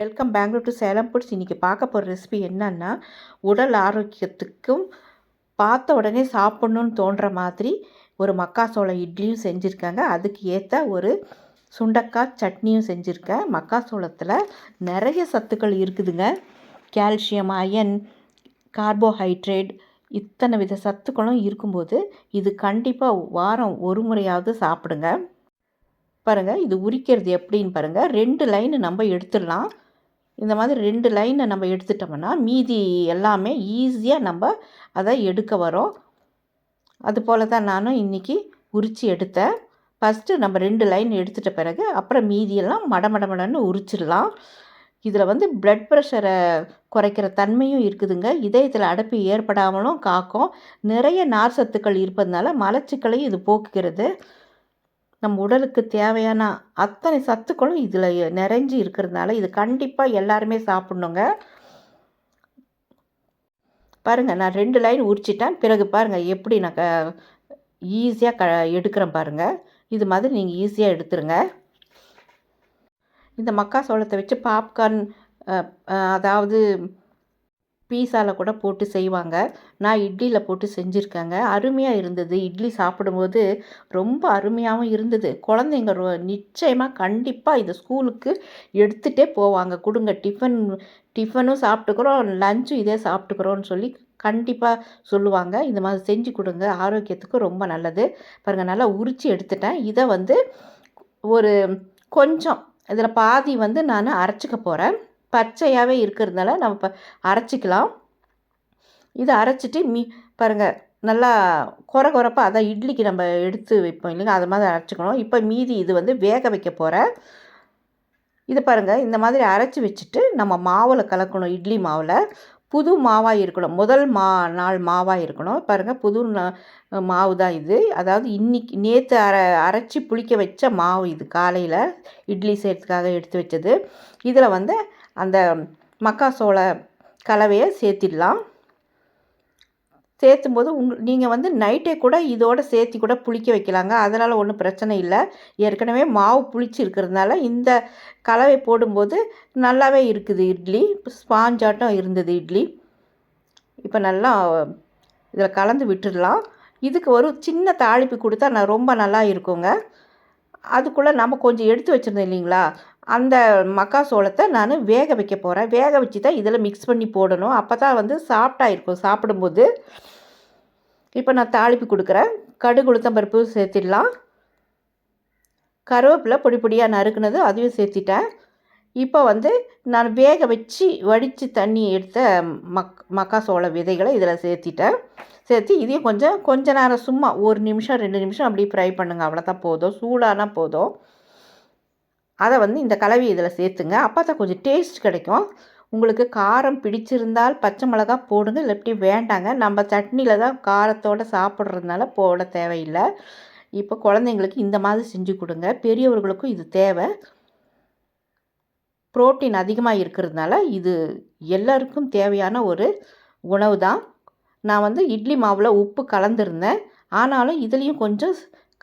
Welcome Bangalore to Salem foods இன்றைக்கி பார்க்க போகிற ரெசிபி என்னன்னா உடல் ஆரோக்கியத்துக்கும் பார்த்த உடனே சாப்பிட்ணுன்னு தோன்ற மாதிரி ஒரு மக்காசோள இட்லியும் செஞ்சுருக்காங்க. அதுக்கு ஏற்ற ஒரு சுண்டக்காய் சட்னியும் செஞ்சுருக்கேன் மக்காசோளத்தில் நிறைய சத்துக்கள் இருக்குதுங்க. கால்சியம் அயன் கார்போஹைட்ரேட் இத்தனை வித சத்துக்களும் இருக்கும்போது இது கண்டிப்பாக வாரம் ஒரு முறையாவது சாப்பிடுங்க. பாருங்கள் இது உரிக்கிறது எப்படின்னு பாருங்கள் ரெண்டு லைன் நம்ம எடுத்துடலாம். இந்த மாதிரி ரெண்டு லைனை நம்ம எடுத்துட்டோம்னா மீதி எல்லாமே ஈஸியாக நம்ம அதை எடுக்க வரோம். அதுபோல் தான் நானும் இன்றைக்கி உரித்து எடுத்தேன். ஃபஸ்ட்டு நம்ம ரெண்டு லைன் எடுத்துட்ட பிறகு அப்புறம் மீதியெல்லாம் மடமடமடன்னு உரிச்சிடலாம். இதில் வந்து பிளட் ப்ரெஷரை குறைக்கிற தன்மையும் இருக்குதுங்க. இதயத்தில் அடைப்பு ஏற்படாமலும் காக்கும். நிறைய நார் சத்துக்கள் இருப்பதனால மலச்சிக்கலையும் இது போக்குகிறது. நம்ம உடலுக்கு தேவையான அத்தனை சத்துக்களும் இதில் நிறைஞ்சி இருக்கிறதுனால இது கண்டிப்பாக எல்லாருமே சாப்பிட்ணுங்க. பாருங்கள் நான் ரெண்டு லைன் உரிச்சிட்டேன். பிறகு பாருங்கள் எப்படி நான் க ஈஸியாக க எடுக்கிறேன் பாருங்கள் இது மாதிரி நீங்கள் ஈஸியாக எடுத்துருங்க. இந்த மக்காசோளத்தை வச்சு பாப்கார்ன் அதாவது பீஸாவில் கூட போட்டு செய்வாங்க. நான் இட்லியில் போட்டு செஞ்சுருக்கேங்க. அருமையாக இருந்தது. இட்லி சாப்பிடும்போது ரொம்ப அருமையாகவும் இருந்தது. குழந்தைங்க ரொ நிச்சயமாக கண்டிப்பாக இதை ஸ்கூலுக்கு எடுத்துகிட்டே போவாங்க. கொடுங்க டிஃபன் டிஃபனும் சாப்பிட்டுக்கிறோம் லஞ்சும் இதே சாப்பிட்டுக்கிறோன்னு சொல்லி கண்டிப்பாக சொல்லுவாங்க. இந்த மாதிரி செஞ்சு கொடுங்க. ஆரோக்கியத்துக்கு ரொம்ப நல்லது. பாருங்கள் நல்லா உரித்து எடுத்துட்டேன். இதை வந்து ஒரு கொஞ்சம் இதில் பாதி வந்து நான் அரைச்சிக்க போகிறேன் பச்சையாகவே இருக்கிறதுனால நம்ம இப்போ அரைச்சிக்கலாம். இதை அரைச்சிட்டு மீ பாருங்கள் நல்லா குறை குறைப்பாக அதான் இட்லிக்கு நம்ம எடுத்து வைப்போம் இல்லைங்க அது மாதிரி அரைச்சிக்கணும். இப்போ மீதி இது வந்து வேக வைக்க போகிறேன் இது பாருங்கள் இந்த மாதிரி அரைச்சி வச்சுட்டு நம்ம மாவில் கலக்கணும் இட்லி மாவில். புது மாவாக இருக்கணும் முதல் மா நாள் மாவாக இருக்கணும். பாருங்கள் புது மாவு தான் இது. அதாவது இன்றைக்கி நேற்று அரை அரைச்சி புளிக்க வச்ச மாவு இது காலையில் இட்லி செய்கிறதுக்காக எடுத்து வச்சது. இதில் வந்து அந்த மக்காசோள கலவையை சேர்த்திடலாம். சேர்த்தும் போது உங் நீங்கள் வந்து நைட்டே கூட இதோடு சேர்த்தி கூட புளிக்க வைக்கலாங்க. அதனால் ஒன்றும் பிரச்சனை இல்லை. ஏற்கனவே மாவு புளிச்சு இருக்கிறதுனால இந்த கலவை போடும்போது நல்லாவே இருக்குது இட்லி. ஸ்பாஞ்சாட்டம் இருந்தது இட்லி. இப்போ நல்லா இதில் கலந்து விட்டுடலாம். இதுக்கு ஒரு சின்ன தாளிப்பு கொடுத்தா நான் ரொம்ப நல்லா இருக்குங்க. அதுக்குள்ளே நம்ம கொஞ்சம் எடுத்து வச்சுருந்தோம் இல்லைங்களா? அந்த மக்காசோளத்தை நான் வேக வைக்க போகிறேன் வேக வச்சு தான் இதில் மிக்ஸ் பண்ணி போடணும். அப்போ தான் வந்து சாஃப்டாக இருக்கும் சாப்பிடும்போது. இப்போ நான் தாளிப்பு கொடுக்குறேன். கடுகு உளுத்தம்பருப்பு சேர்த்திடலாம். கருவேப்பிலை பொடி பொடியாக நறுக்குனது அதையும் சேர்த்திட்டேன். இப்போ வந்து நான் வேக வச்சு வடித்து தண்ணி எடுத்த மக் மக்காசோள விதைகளை இதில் சேர்த்திட்டேன். சேர்த்து இதையும் கொஞ்சம் கொஞ்ச நேரம் சும்மா ஒரு நிமிஷம் ரெண்டு நிமிஷம் அப்படி ஃப்ரை பண்ணுங்கள் அவ்வளோதான் போதும். சூடானால் போதும். அதை வந்து இந்த கலவி இதில் சேர்த்துங்க. அப்போ தான் கொஞ்சம் டேஸ்ட் கிடைக்கும். உங்களுக்கு காரம் பிடிச்சிருந்தால் பச்சை மிளகா போடுங்க இல்லாட்டி வேண்டாங்க. நம்ம சட்னியில் தான் காரத்தோடு சாப்பிட்றதுனால போட தேவையில்லை. இப்போ குழந்தைங்களுக்கு இந்த மாதிரி செஞ்சு கொடுங்க. பெரியவர்களுக்கும் இது தேவை. புரோட்டீன் அதிகமாக இருக்கிறதுனால இது எல்லாருக்கும் தேவையான ஒரு உணவு தான் நான் வந்து இட்லி மாவில் உப்பு கலந்துருந்தேன். ஆனாலும் இதுலேயும் கொஞ்சம்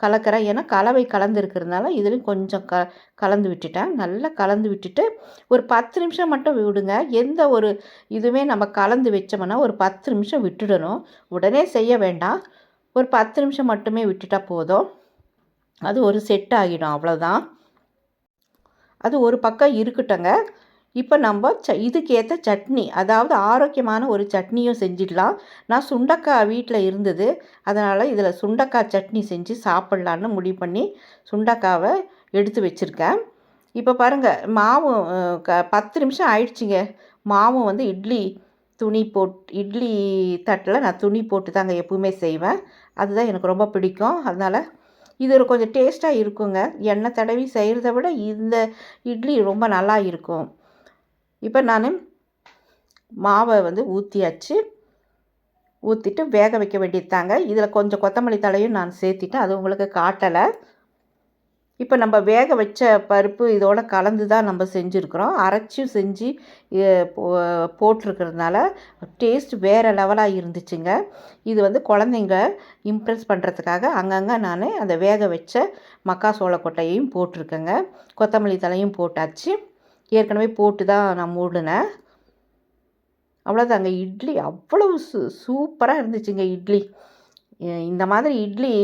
கலக்கிறேன். ஏன்னா கலவை கலந்துருக்கிறதுனால இதுலேயும் கொஞ்சம் க கலந்து விட்டுட்டேன். நல்லா கலந்து விட்டுட்டு ஒரு பத்து நிமிஷம் மட்டும் விடுங்க. எந்த ஒரு இதுவுமே நம்ம கலந்து வச்சோம்னா ஒரு பத்து நிமிஷம் விட்டுடணும். உடனே செய்ய வேண்டாம். ஒரு பத்து நிமிஷம் மட்டுமே விட்டுட்டால் போதும். அது ஒரு செட் ஆகிடும். அவ்வளோதான் அது ஒரு பக்கம் இருக்கட்டுங்க இப்போ நம்ம ச இதுக்கேற்ற சட்னி அதாவது ஆரோக்கியமான ஒரு சட்னியும் செஞ்சிடலாம். நான் சுண்டக்காய் வீட்டில் இருந்தது அதனால் இதில் சுண்டக்காய் சட்னி செஞ்சு சாப்பிட்லான்னு முடிவு பண்ணி சுண்டக்காவை எடுத்து வச்சுருக்கேன். இப்போ பாருங்கள் மாவும் க பத்து நிமிஷம் ஆயிடுச்சுங்க. மாவும் வந்து இட்லி துணி போட் இட்லி தட்டில் நான் துணி போட்டு தாங்க எப்பவுமே செய்வேன். அதுதான் எனக்கு ரொம்ப பிடிக்கும். அதனால் இது கொஞ்சம் டேஸ்ட்டாக இருக்குங்க. எண்ணெய் தடவி செய்கிறத விட இந்த இட்லி ரொம்ப நல்லா இருக்கும். இப்போ நான் மாவை வந்து ஊற்றியாச்சு ஊற்றிட்டு வேக வைக்க வேண்டியது தாங்க இதில் கொஞ்சம் கொத்தமல்லி தலையும் நான் சேர்த்திட்டேன். அது உங்களுக்கு காட்டலை. இப்போ நம்ம வேக வச்ச பருப்பு இதோட கலந்து தான் நம்ம செஞ்சுருக்குறோம். அரைச்சும் செஞ்சு போட்டிருக்கிறதுனால டேஸ்ட் வேறு லெவலாக இருந்துச்சுங்க. இது வந்து குழந்தைங்க இம்ப்ரெஸ் பண்ணுறதுக்காக அங்கங்கே நான் அந்த வேக வச்ச மக்கா சோள கொட்டையையும் போட்டிருக்கேங்க. கொத்தமல்லி தலையும் போட்டாச்சு. ஏற்கனவே போட்டு தான் நான் மூடினேன். அவ்வளோதாங்க இட்லி அவ்வளவு சூ சூப்பராக இருந்துச்சுங்க இட்லி. இந்த மாதிரி இட்லி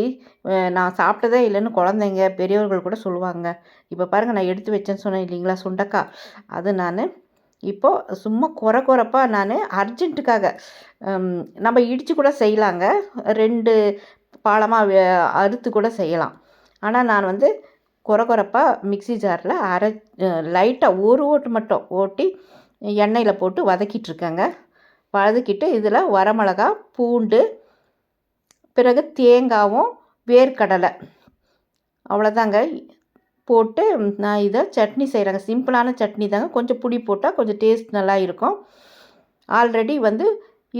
நான் சாப்பிட்டதே இல்லைன்னு குழந்தைங்க பெரியவர்கள் கூட சொல்லுவாங்க. இப்போ பாருங்கள் நான் எடுத்து வச்சேன்னு சொன்னேன் இல்லைங்களா சுண்டக்காய் அது நான் இப்போது சும்மா குறை குறைப்பாக நான் அர்ஜென்ட்டுக்காக நம்ம இடித்து கூட செய்யலாங்க. ரெண்டு பாலமாக அறுத்து கூட செய்யலாம். ஆனால் நான் வந்து கொரகொரப்பாக மிக்சி மிக்ஸி ஜாரில் அரை லைட்டாக ஒரு ஓட்டு மட்டும் ஓட்டி எண்ணெயில் போட்டு வதக்கிட்டு இருக்கேங்க வதக்கிட்டு இதில் வரமிளகா பூண்டு பிறகு தேங்காவும் வேர்க்கடலை. அவ்வளோதாங்க. போட்டு நான் இதை சட்னி செய்கிறேங்க சிம்பிளான சட்னி தாங்க. கொஞ்சம் புளி போட்டால் கொஞ்சம் டேஸ்ட் நல்லா இருக்கும். ஆல்ரெடி வந்து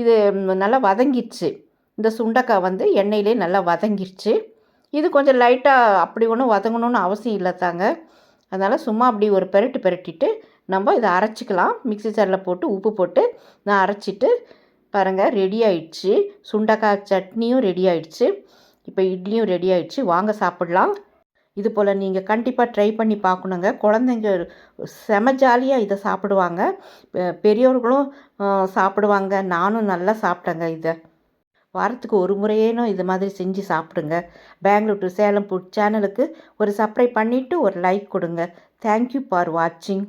இது நல்லா வதங்கிடுச்சு இந்த சுண்டக்காய் வந்து எண்ணெயிலே நல்லா வதங்கிடுச்சு இது கொஞ்சம் லைட்டாக அப்படி ஒன்றும் வதங்கணும்னு அவசியம் இல்லை தாங்க அதனால் சும்மா அப்படி ஒரு பெரட்டு பெரட்டிட்டு நம்ம இதை அரைச்சிக்கலாம். மிக்ஸி ஜாரில் போட்டு உப்பு போட்டு நான் அரைச்சிட்டு பாருங்கள் ரெடி ஆயிடுச்சு. சுண்டக்காய் சட்னியும் ரெடி ஆயிடுச்சு. இப்போ இட்லியும் ரெடி ஆயிடுச்சு. வாங்க சாப்பிட்லாம். இது போல் நீங்கள் கண்டிப்பாக ட்ரை பண்ணி பார்க்கணுங்க. குழந்தைங்க செம ஜாலியாக இதை சாப்பிடுவாங்க. பெ- பெரியவர்களும் சாப்பிடுவாங்க. நானும் நல்லா சாப்பிட்டேங்க இதை. வாரத்துக்கு ஒரு முறையேனும் இது மாதிரி செஞ்சு சாப்பிடுங்க. பெங்களூர் டு சேலம் ஃபுட் சேனலுக்கு ஒரு சப்ரை பண்ணிவிட்டு ஒரு லைக் கொடுங்க. தேங்க்யூ ஃபார் வாட்சிங்